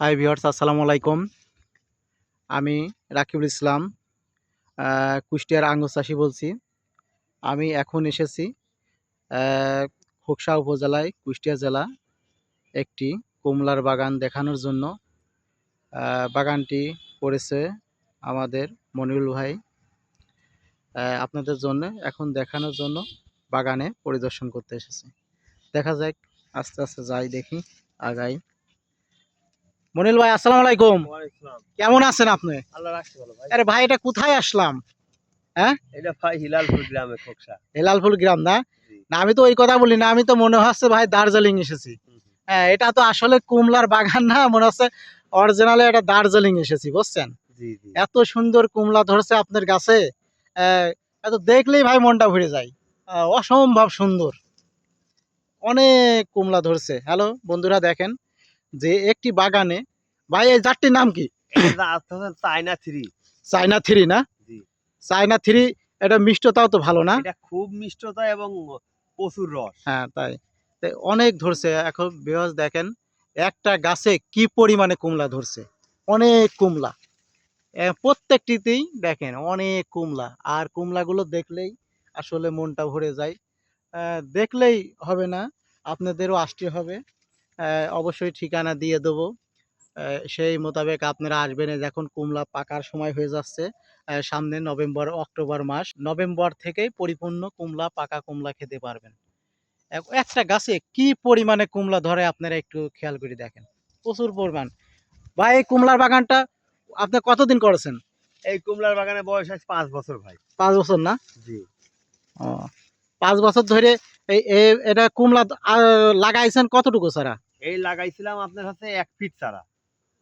High viewers আসসালামু আলাইকুম। আমি রাকিবুল ইসলাম কুষ্টিয়ার আঙ্গুর চাষি বলছি। আমি এখন এসেছি খোকসা উপজেলায় কুষ্টিয়া জেলা একটি কমলার বাগান দেখানোর জন্য। বাগানটি করেছে আমাদের মনিরুল ভাই। আপনাদের জন্য, এখন দেখানোর জন্য বাগানে পরিদর্শন করতে এসেছি। দেখা যাক, আস্তে আস্তে যাই দেখি, আগাই। মনিল ভাই আসসালাম আলাইকুম। কেমন আছেন আপনি? আরে ভাই এটা কোথায় আসলাম? এটা ভাই হিলালপুর গ্রামে খোকসা। হেলালপুর গ্রাম না? না আমি তো ওই কথা বলি না আমি তো মনে হচ্ছে ভাই দার্জিলিং এসেছি। হ্যাঁ এটা তো আসলে কুমলার বাগান না মনে হচ্ছে অরিজিনালে এটা দার্জিলিং এসেছি বুঝছেন? এত সুন্দর কুমলা ধরছে আপনার গাছে এত দেখলেই ভাই মনটা ভরে যায়। অসম্ভব সুন্দর। অনেক কুমলা ধরছে। হ্যালো বন্ধুরা দেখেন। যে একটি বাগানে ভাই এই জাতটির নাম কি? China three. চায়না থ্রি না? জি। চায়না থ্রি এটা মিষ্টতাও তো ভালো না? এটা খুব মিষ্টতা এবং প্রচুর রস। হ্যাঁ তাই। তাই অনেক ধরছে এখন বেহজ দেখেন একটা গাছে কি পরিমাণে কুমলা ধরছে? অনেক কুমলা। প্রত্যেকটিতেই দেখেন অনেক কুমলা। আর কুমলাগুলো দেখলেই আসলে মনটা ভরে যায়। দেখলেই হবে না আপনাদেরও আসতে হবে। অবশ্যই ঠিকানা দিয়ে দেবো। সেই মোতাবেক আপনারা আসবেন এই দেখুন কুমলা পাকার সময় হয়ে যাচ্ছে। সামনে নভেম্বর অক্টোবর মাস। নভেম্বর থেকেই পরিপূর্ণ কুমলা পাকা কুমলা খেতে পারবেন। একটা গাছে কি পরিমাণে কুমলা ধরে আপনারা একটু খেয়াল করে দেখেন। প্রচুর পরিমাণ। ভাই এই কুমলার বাগানটা আপনি কতদিন করেছেন? এই কুমলার বাগানে বয়স আছে পাঁচ বছর ভাই। পাঁচ বছর না? জি। ও। পাঁচ বছর ধরে এই এটা কুমলা লাগাইছেন কতটুকু সারা এই লাগাইছিলাম আপনার হচ্ছে এক ফিট চারা।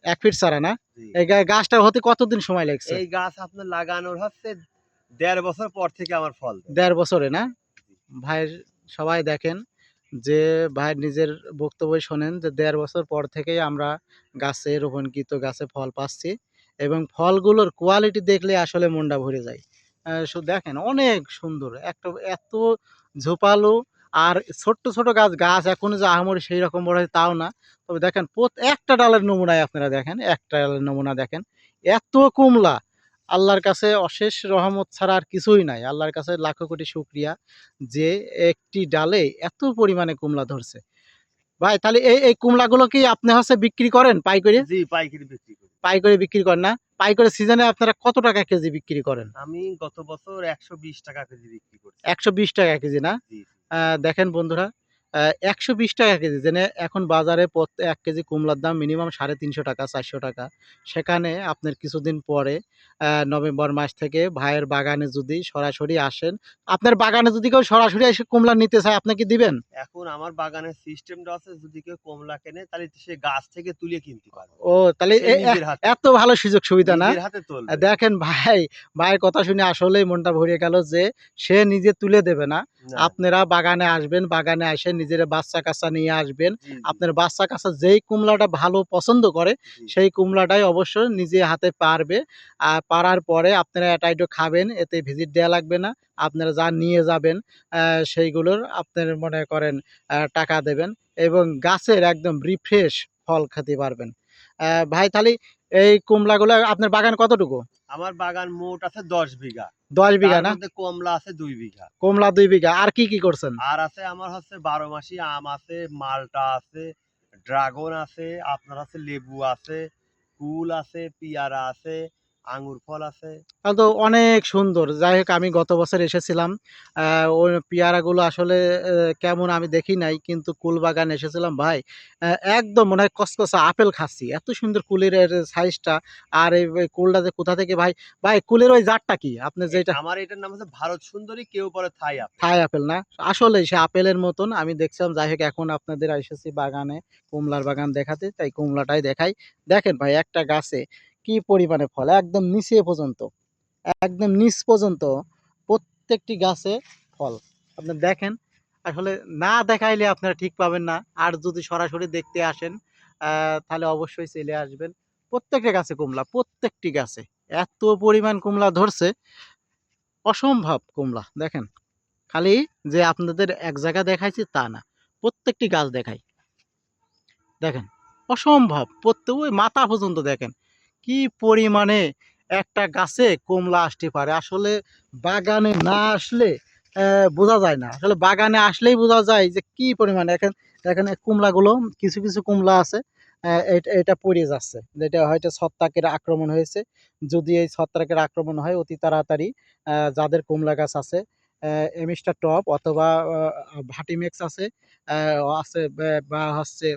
এক ফিট সারা না? এই গাছটা হতে কতদিন সময় লাগছে? এই গাছ আপনার লাগানোর হচ্ছে দেড় বছর পর থেকে আমার ফল দেড় বছরে না? ভাইয়ের সবাই দেখেন যে ভাই নিজের বক্তব্য শোনেন যে দেড় বছর পর থেকেই আমরা গাছে রোপণকৃত গাছে ফল পাচ্ছি এবং ফলগুলোর কোয়ালিটি দেখলে আসলে মনটা ভরে যায়। দেখেন অনেক সুন্দর। একটা এত ঝোপালো আর ছোট্ট ছোট গাছ গাছ এখন যে আহামরি সেই রকম বড় তাও না। তবে দেখেন একটা ডালের নমুনায় আপনারা দেখেন, একটা ডালের নমুনা দেখেন, এত কুমলা। আল্লাহর কাছে অশেষ রহমত ছাড়া আর কিছুই নাই। আল্লাহর কাছে লাখো কোটি শুক্রিয়া যে একটি ডালে এত পরিমাণে কুমলা ধরছে। ভাই, তাহলে এই এই কুমলাগুলো কি আপনি হচ্ছে বিক্রি করেন পাইকারি? জি, পাইকারি বিক্রি করি। পাইকারি বিক্রি করেন না। পাইকারি সিজনে আপনারা কত টাকা কেজি বিক্রি করেন? আমি গত বছর একশো বিশ টাকা কেজি বিক্রি করি একশো বিশ টাকা কেজি না? আহ, দেখেন বন্ধুরা একশো বিশ টাকা কেজি যেনে এখন বাজারে প্রত্যেক এক কেজি কুমলার দাম মিনিমাম সাড়ে তিনশো টাকা চারশো টাকা। সেখানে আপনার কিছুদিন পরে নভেম্বর মাস থেকে ভাইয়ের বাগানে যদি সরাসরি আসেন আপনার বাগানে যদি কেউ সরাসরি এসে কুমলা নিতে চায় আপনি কি দিবেন? এখন আমার বাগানের সিস্টেমটা আছে যদি কেউ কমলা কেনে তাহলে সে গাছ থেকে তুলে কিনতে পারবে। ও তাহলে এত ভালো সুযোগ সুবিধা না? দেখেন ভাই ভাইয়ের কথা শুনে আসলেই মনটা ভরে গেল যে সে নিজে তুলে দেবে না। আপনারা বাগানে আসবেন বাগানে এসে নিজের বাচ্চা কাচ্চা নিয়ে আসবেন। আপনার বাচ্চা কাচ্চা যেই কুমলাটা ভালো পছন্দ করে সেই কুমলাটাই অবশ্য নিজে হাতে পারবে। আর পারার পরে আপনারা এটা একটু খাবেন এতে ভিজিট দেওয়া লাগবে না। আপনারা যা নিয়ে যাবেন আহ, সেইগুলোর আপনার মনে করেন টাকা দেবেন এবং গাছের একদম রিফ্রেশ ফল খেতে পারবেন। আহ, ভাই তাহলে এই কুমলাগুলো আপনার বাগান কতটুকু? আমার বাগান মোট আছে দশ বিঘা। দশ বিঘা না? কমলা আছে দুই বিঘা। কমলা দুই বিঘা। আর কি কি করছেন? আর আছে আমার হচ্ছে বারো মাসি আম আছে মালটা আছে ড্রাগন আছে আপনার আছে লেবু আছে কুল আছে পিয়ারা আছে আঙ্গুর ফল আছে। তো অনেক সুন্দর। যাই হোক আমি গত বছর এসেছিলাম। ওই পেয়ারাগুলো আসলে কেমন আমি দেখি নাই কিন্তু কুল বাগান এসেছিলাম ভাই। একদম মনে হয় কসকসা আপেল খাচ্ছি। এত সুন্দর কুলের সাইজটা আর এই এই কুলটা যে কোথা থেকে ভাই ভাই কুলের ওই জাতটা কি? আপনি যেটা আমার এটার নাম হচ্ছে ভারত সুন্দরী কেউ পরে থাই আপেল। থাই আপেল না? আসলে সে আপেলের মতন। আমি দেখছিলাম যাই হোক এখন আপনাদের এসেছি বাগানে কমলার বাগান দেখাতে। তাই কমলাটাই দেখাই। দেখেন ভাই একটা গাছে কি পরিমাণে ফল? একদম নিচে পর্যন্ত। একদম নিচ পর্যন্ত প্রত্যেকটি গাছে ফল। আপনি দেখেন, আসলে না দেখাইলে আপনারা ঠিক পাবেন না। আর যদি সরাসরি দেখতে আসেন তাহলে অবশ্যই চলে আসবেন। প্রত্যেকটা গাছে কুমলা, প্রত্যেকটি গাছে। এত পরিমাণ কুমলা ধরছে, অসম্ভব কমলা। দেখেন, খালি যে আপনাদের এক জায়গা দেখাইছি তা না, প্রত্যেকটি গাছ দেখাই। দেখেন, অসম্ভব। প্রত্যেক, ওই মাথা পর্যন্ত দেখেন। কি পরিমাণে একটা গাছে কমলা আসতে পারে? আসলে বাগানে না আসলে বোঝা যায় না। আসলে বাগানে আসলেই বোঝা যায় যে কি পরিমাণে। এখানে এখানে কুমলাগুলো, কিছু কিছু কুমলা আছে এটা পড়ে যাচ্ছে। যেটা হয়তো ছত্রাকের আক্রমণ হয়েছে। যদি এই ছত্রাকের আক্রমণ হয়, অতি তাড়াতাড়ি যাদের কুমলা গাছ আছে এমিস্টার টপ অথবা ভাটিমেক্স আছে আছে বা- হচ্ছে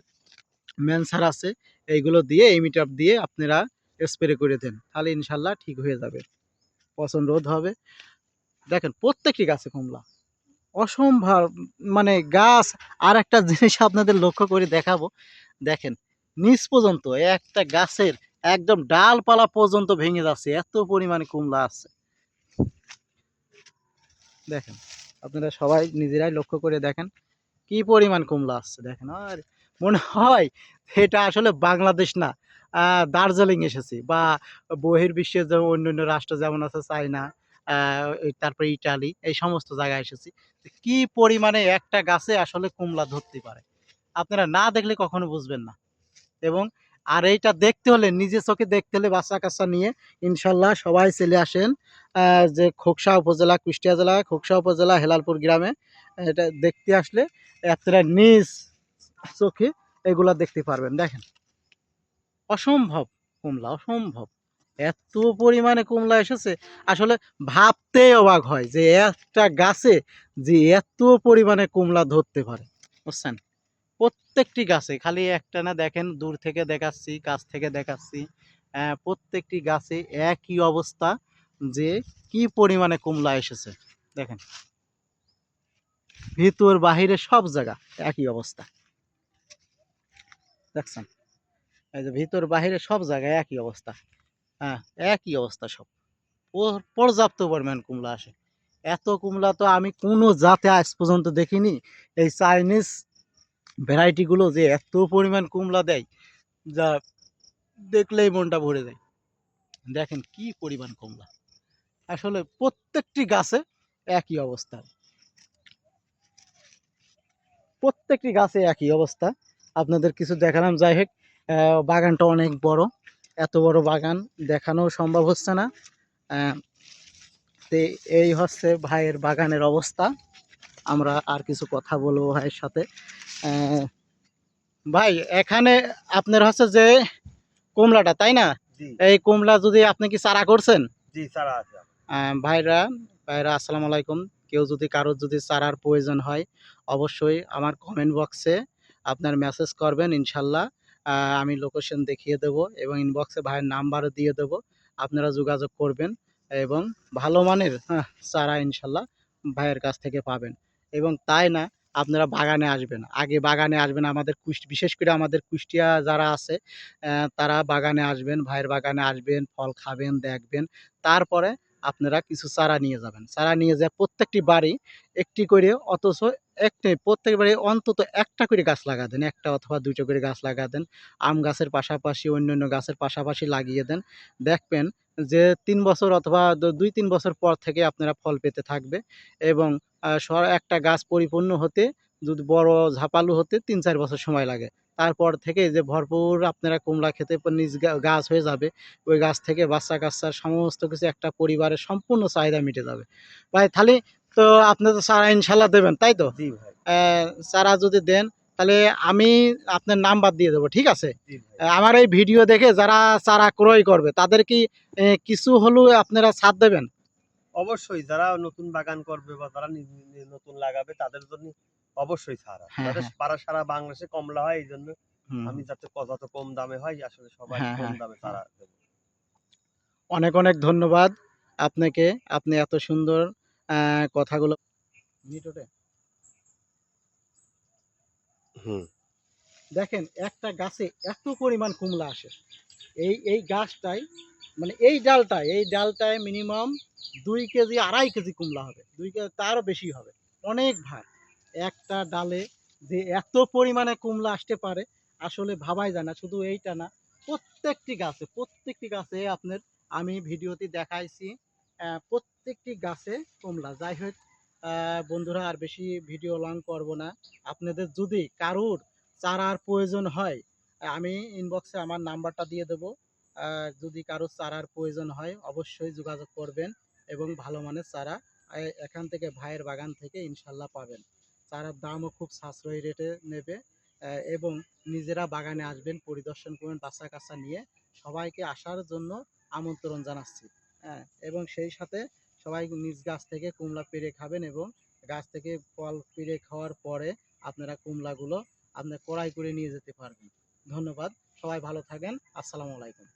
ম্যানসার আছে, এইগুলো দিয়ে এমিটাপ দিয়ে আপনারা স্প্রে করে দেন, তাহলে ইনশাল্লাহ ঠিক হয়ে যাবে। পচন রোধ হবে। দেখেন, প্রত্যেকটি গাছে কমলা। অসম্ভব মানে গাছ আর একটা জিনিস আপনাদের লক্ষ্য করে দেখাবো। দেখেন, নিচ পর্যন্ত একটা গাছের একদম ডালপালা পর্যন্ত ভেঙে যাচ্ছে, এত পরিমাণে কমলা আছে। দেখেন, আপনারা সবাই নিজেরাই লক্ষ্য করে দেখেন, কি পরিমাণ কমলা আসছে দেখেন, আর মনে হয়, এটা আসলে বাংলাদেশ না দার্জিলিং এসেছি বা বহির্বিশ্বের যে অন্য অন্য রাষ্ট্র যেমন আছে চায়না তারপরে ইটালি, এই সমস্ত জায়গায় এসেছি। কি পরিমাণে একটা গাছে আসলে কুমলা ধরতে পারে? আপনারা না দেখলে কখনো বুঝবেন না। এবং আর এইটা দেখতে হলে, নিজে চোখে দেখতে হলে, বাচ্চা কাচ্চা নিয়ে ইনশাল্লাহ সবাই চলে আসেন যে খোকসা উপজেলা, কুষ্টিয়া জেলা, খোকসা উপজেলা, হেলালপুর গ্রামে। এটা দেখতে আসলে আপনারা নিজ চোখে এগুলা দেখতে পারবেন। দেখেন। অসম্ভব, কুমলা অসম্ভব। এত পরিমাণে কুমলা এসেছে, আসলে ভাবতে অবাক হয় যে একটা গাছে যে এত পরিমাণে কুমলা ধরতে পারে। বুঝছেন? প্রত্যেকটি গাছে, খালি একটা না, দেখেন, দূর থেকে দেখাচ্ছি, কাছ থেকে দেখাচ্ছি প্রত্যেকটি গাছে একই অবস্থা যে কি পরিমাণে কুমলা এসেছে। দেখেন। ভিতর, বাহিরে সব জায়গা একই অবস্থা। দেখছেন? এই যে ভিতর বাহিরে সব জায়গায় একই অবস্থা। হ্যাঁ একই অবস্থা সব। পর্যাপ্ত পরিমাণ কুমলা আসে। এত কুমলা তো আমি কোনো জাতে আজ পর্যন্ত দেখিনি। এই চাইনিজ ভ্যারাইটিগুলো যে এত পরিমাণ কুমলা দেয়, যা দেখলেই মনটা ভরে যায়। দেখেন কি পরিমাণ কমলা। আসলে প্রত্যেকটি গাছে একই অবস্থা। প্রত্যেকটি গাছে একই অবস্থা। আপনাদের কিছু দেখালাম। যাই হোক বাগানটা অনেক বড়। এত বড় বাগান দেখানো সম্ভব হচ্ছে না। তো এই হচ্ছে ভাইয়ের বাগানের অবস্থা। আমরা আর কিছু কথা বলব ভাইয়ের সাথে। ভাই এখানে আপনার হচ্ছে যে কমলাটা তাই না? এই কমলা যদি আপনি কি চারা করছেন? জি আছে ভাইরা ভাইরা আসসালামু আলাইকুম। কেউ যদি কারোর যদি চারার প্রয়োজন হয় অবশ্যই আমার কমেন্ট বক্সে আপনার মেসেজ করবেন ইনশাল্লাহ। আমি লোকেশন দেখিয়ে দেবো এবং ইনবক্সে ভাইয়ের নাম্বারও দিয়ে দেবো। আপনারা যোগাযোগ করবেন এবং ভালো মানের হ্যাঁ, চারা ইনশাল্লাহ ভাইয়ের কাছ থেকে পাবেন। এবং তাই না আপনারা বাগানে আসবেন। আগে বাগানে আসবেন আমাদের কুষ্টি বিশেষ করে আমাদের কুষ্টিয়া যারা আছে তারা বাগানে আসবেন ভাইয়ের বাগানে আসবেন ফল খাবেন দেখবেন। তারপরে আপনারা কিছু চারা নিয়ে যাবেন। চারা নিয়ে যায় প্রত্যেকটি বাড়ি একটি করে, অথচ একটি প্রত্যেক বাড়ি অন্তত একটা করে গাছ লাগা দেন, একটা অথবা দুটো করে গাছ লাগা দেন, আম গাছের পাশাপাশি অন্যান্য গাছের পাশাপাশি লাগিয়ে দেন। দেখবেন যে তিন বছর অথবা দুই, তিন বছর পর থেকে আপনারা ফল পেতে থাকবে এবং একটা গাছ পরিপূর্ণ হতে যদি বড় ঝাপালু হতে তিন, চার বছর সময় লাগে। তারপর থেকে যে ভরপুর আপনারা কমলা খেতে নিজ গাছ হয়ে যাবে ওই গাছ থেকে বাচ্চা কাচ্চার সমস্ত কিছু একটা পরিবারের সম্পূর্ণ চাহিদা মিটে যাবে। ভাই তাহলে তো আপনি তো চারা ইনশাল্লাহ দেবেন তাই তো? চারা যদি দেন তাহলে আমি আপনার নাম্বার দিয়ে দেবো ঠিক আছে? আমার এই ভিডিও দেখে যারা চারা ক্রয় করবে তাদের কি কিছু হলেও আপনারা ছাড় দেবেন? অবশ্যই যারা নতুন বাগান করবে বা যারা নতুন লাগাবে তাদের জন্য অবশ্যই ছাড়া হ্যাঁ, যাতে হ্যাঁ। সারা সারা বাংলাদেশে কমলা হয় এই জন্য আমি যাতে যত কম দামে হয় আসলে সবাই হ্যাঁ, কম দামে ছাড়া অনেক অনেক ধন্যবাদ আপনাকে। আপনি এত সুন্দর আহ, কথাগুলো মিটোটে হুম। দেখেন একটা গাছে এত পরিমাণ কুমলা আসে। এই এই গাছটাই মানে এই ডালটায় এই ডালটায় মিনিমাম দুই কেজি আড়াই কেজি কুমলা হবে। দুই কেজি তারও বেশি হবে। অনেক ভার। একটা ডালে যে এত পরিমাণে কুমলা আসতে পারে, আসলে ভাবাই যায় না, শুধু এইটা না, প্রত্যেকটি গাছে প্রত্যেকটি গাছে আপনার আমি ভিডিওতে দেখাইছি প্রত্যেকটি গাছে কমলা। যাই হোক বন্ধুরা আর বেশি ভিডিও লং করব না। আপনাদের যদি কারুর চারার প্রয়োজন হয়, আমি ইনবক্সে আমার নাম্বারটা দিয়ে দেবো। যদি কারও চারার প্রয়োজন হয়, অবশ্যই যোগাযোগ করবেন এবং ভালো মানের চারা এখান থেকে ভাইয়ের বাগান থেকে ইনশাল্লাহ পাবেন। চারার দামও খুব সাশ্রয়ী রেটে নেবে এবং নিজেরা বাগানে আসবেন, পরিদর্শন করবেন বাচ্চা কাচ্চা নিয়ে সবাইকে আসার জন্য আমন্ত্রণ জানাচ্ছি। হ্যাঁ এবং সেই সাথে সবাই নিজ গাছ থেকে কুমড়া পেরে খাবেন এবং গাছ থেকে ফল পেরে খাওয়ার পরে আপনারা কুমড়াগুলো আপনার কড়াই করে নিয়ে যেতে পারবেন। ধন্যবাদ, সবাই ভালো থাকেন, আসসালামু আলাইকুম।